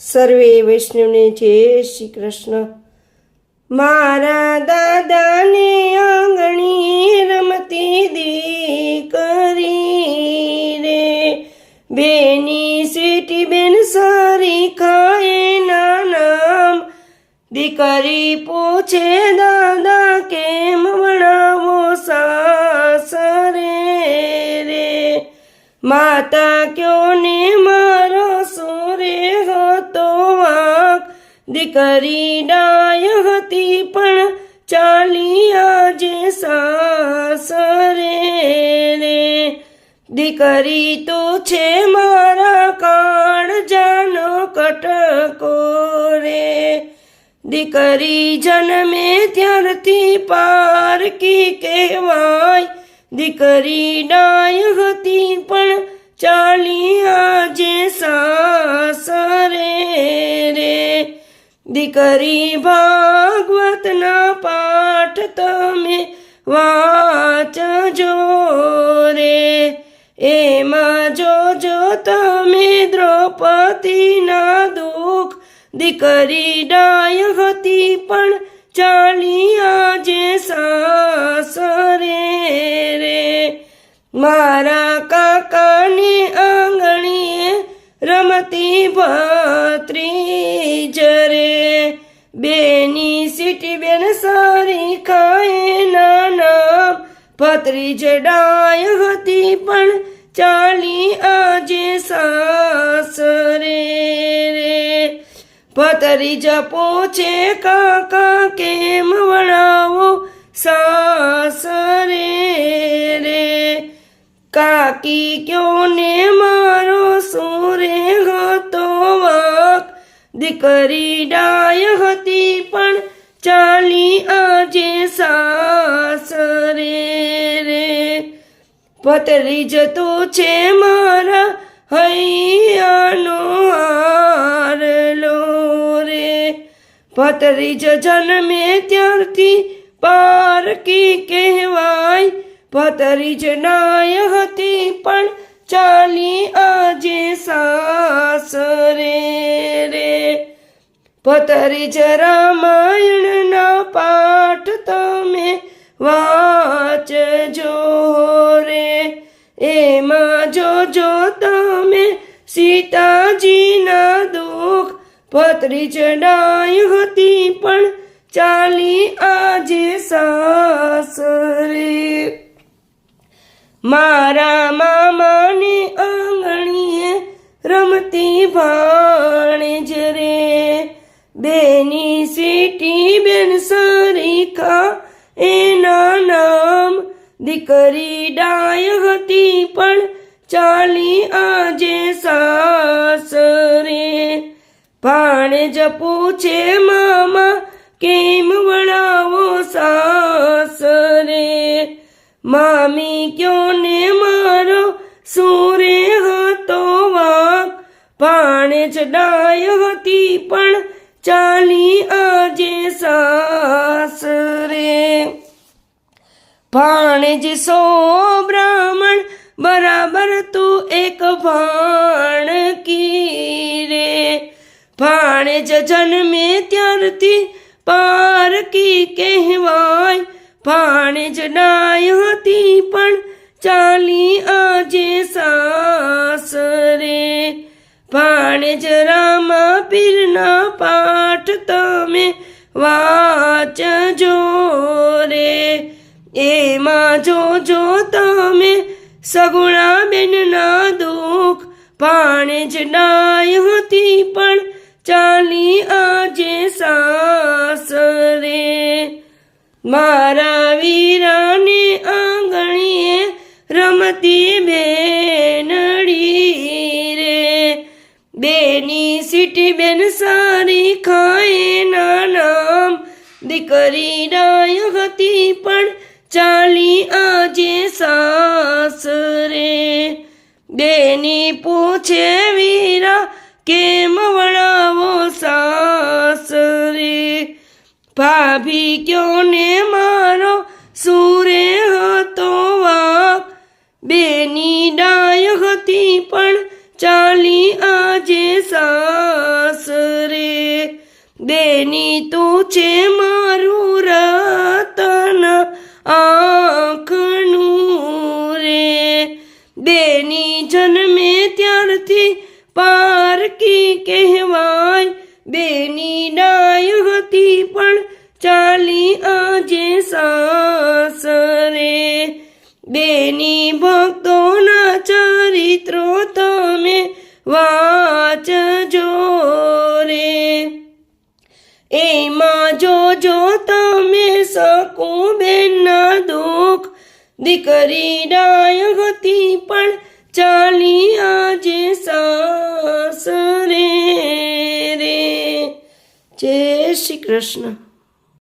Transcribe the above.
સર્વે વૈષ્ણવને જય શ્રી કૃષ્ણ. મારા દાદાને આંગણી રમતી દીકરી રે. બેની સીટી બેન સારી ખાય નામ. દીકરી પૂછે, દાદા, કેમ વણાવો સાસરે રે માતા ક્યો ને દીકરી ડાય હતી પણ ચાલી આજે સાસરે રે દીકરી તો છે મારા કાળ જાનો કટકો રે. દીકરી જન્મે ત્યારથી પારકી કહેવાય. દીકરી ડાય હતી પણ ચાલી આજે સાસરે દીકરી ભાગવતના પાઠ તમે વાંચજો રે. એમાં જોજો તમે દ્રૌપદીના દુઃખ. દીકરી ડાય હતી પણ ચાલી આજે સાસરે રે મારા કાકાની આંગણીએ રમતી ભત્રીજ નાના જડાય ડાય હતી પણ ચાલી આજે સાસરે રે ભત્રીજ પૂછે કાકા, કેમ વણાવો સાસરે રે કાકી ક્યો ને મારો સુરે હતો વાક? દીકરી ડાય હતી પણ ચાલી આજે સાસરે રે. પતરી જતો છે મારા હૈયાનો હારલો રે. પતરી જ જન્મે ત્યારથી પારકી કહેવાય. પતરી જ નાય હતી પણ ચાલી આજે સાસરે પતરી જ રામાયણના પાઠ તમે વાંચજો રે. એમાં જોજો તમે સીતાજીના દુઃખ. પતરી ચડાઈ હતી પણ ચાલી આજે સાસરે મારા મામાને આંગણીએ રમતી ભાણેજ બેની સીટી બેન સરીખા, એના નામ દીકરી ડાય હતી પણ ચાલી આજે સાસરે ભાણેજ પૂછે, મામા, કેમ વણાવો સાસરે મામી ક્યો ને મારો સૂરે હતો વાંક? ભાણેજ ડાય હતી પણ ચાલી આજે સાસરે ભાણેજ સો બ્રાહ્મણ બરાબર તું એક ભાણ કી રે ભાણેજ જન્મે ત્યારથી પારકી કહેવાય ભાણેજ ડાય હતી પણ ચાલી આજે સાસરે ભાણેજ રામા પીરના પાઠ તમે વાંચજો રે. એમાં જોજો તમે. સગુણા બેનના દુઃખ જ ડાય હતી, પણ ચાલી આજે સાસરે મારા વીરાને આંગણીએ રમતી બેનડી રે. બેની સીટી બેન સારી ખાય દીકરી ડાય હતી પણ ચાલી આજે સાસરે બેની પૂછે વીરા, કેમ વણાવો સાસરે ભાભી ક્યો ને મારો સુરે હતો વા બેની ડાય હતી પણ ચાલી આજે સાસ બેની તું છે બેની ડાય હતી પણ ચાલી આજે સાસરે બેની ભક્તોના ચરિત્રો તમે વાંચજો રે. એમાં જોજો તમે શકો બેનના દુઃખ. દીકરી ડાય હતી પણ ચાલી આજે સાસરે કૃષ્ણ